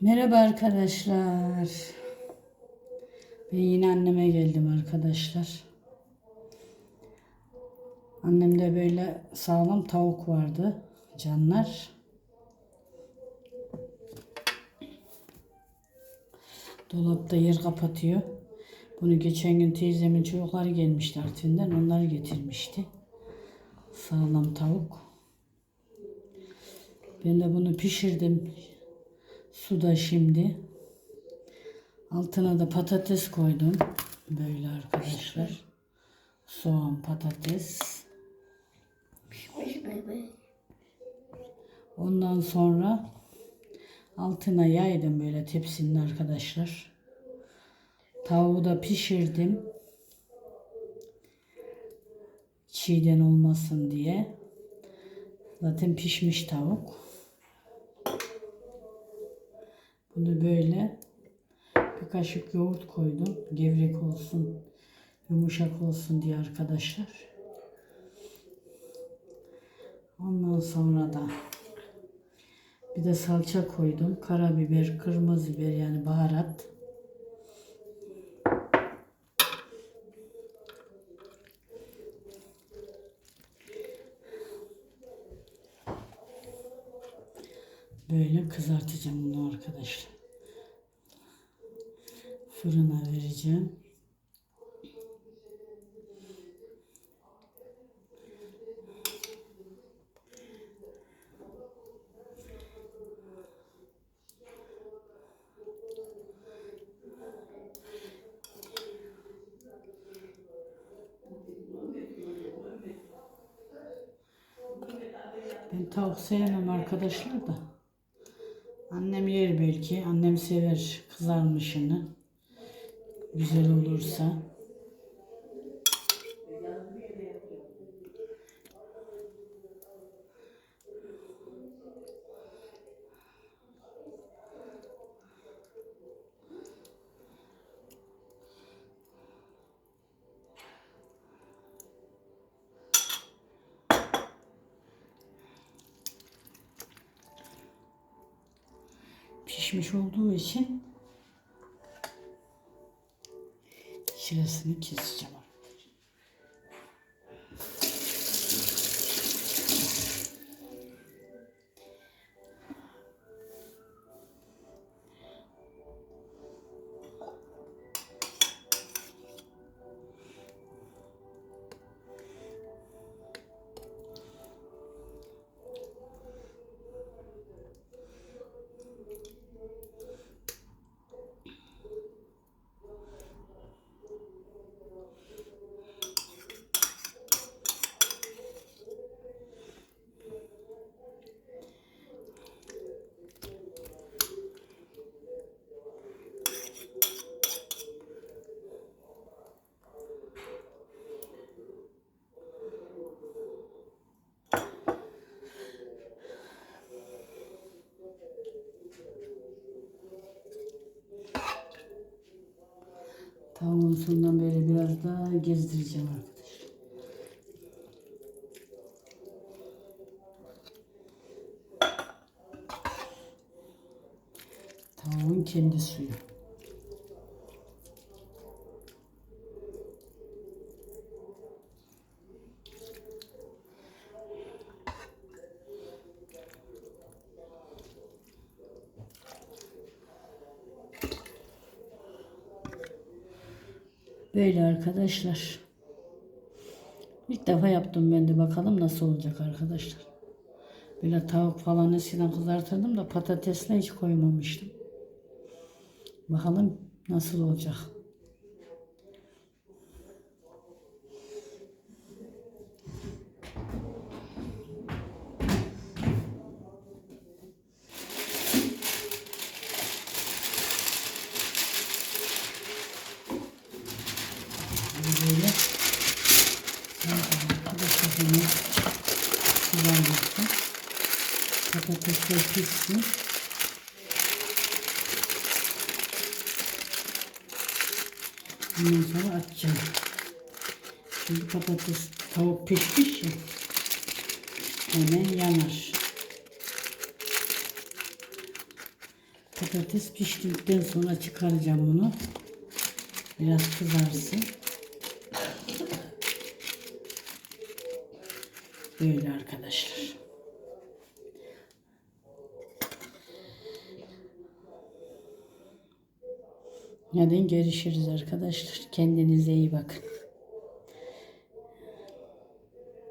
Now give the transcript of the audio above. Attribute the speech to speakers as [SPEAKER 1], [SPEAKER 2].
[SPEAKER 1] Merhaba arkadaşlar. Ben yine anneme geldim arkadaşlar. Annemde böyle sağlam tavuk vardı canlar. Dolapta yer kapatıyor. Bunu geçen gün teyzemin çocukları gelmişti Artvin'den. Onları getirmişti. Sağlam tavuk. Ben de bunu pişirdim. Suda şimdi. Altına da patates koydum. Böyle arkadaşlar. Soğan, patates. Ondan sonra altına yaydım böyle tepsinin arkadaşlar. Tavuğu da pişirdim. Çiğden olmasın diye. Zaten pişmiş tavuk. Bunu böyle bir kaşık yoğurt koydum. Gevrek olsun, yumuşak olsun diye arkadaşlar. Ondan sonra da bir de salça koydum. Karabiber, kırmızı biber yani baharat. Böyle kızartacağım bunu arkadaşlar. Fırına vereceğim. Ben tavuk sevmem arkadaşlar da. Annem yer belki. Annem sever kızarmışını. Güzel olursa. Pişmiş olduğu için şurasını keseceğim. Tavuğun sonundan böyle biraz daha gezdireceğim arkadaşlar. Tavuğun kendi suyu. Böyle arkadaşlar. İlk defa yaptım ben de bakalım nasıl olacak arkadaşlar. Böyle tavuk falan eskiden kızartırdım da patatesle hiç koymamıştım. Bakalım nasıl olacak. Böyle patatesini kullanmıştım. Patatesler pişsin. Ondan sonra açacağım. Şimdi patates, tavuk pişmiş ya. Hemen yanar. Patates piştikten sonra çıkaracağım bunu. Biraz kızarsın. Böyle arkadaşlar. Hadi görüşürüz arkadaşlar. Kendinize iyi bakın.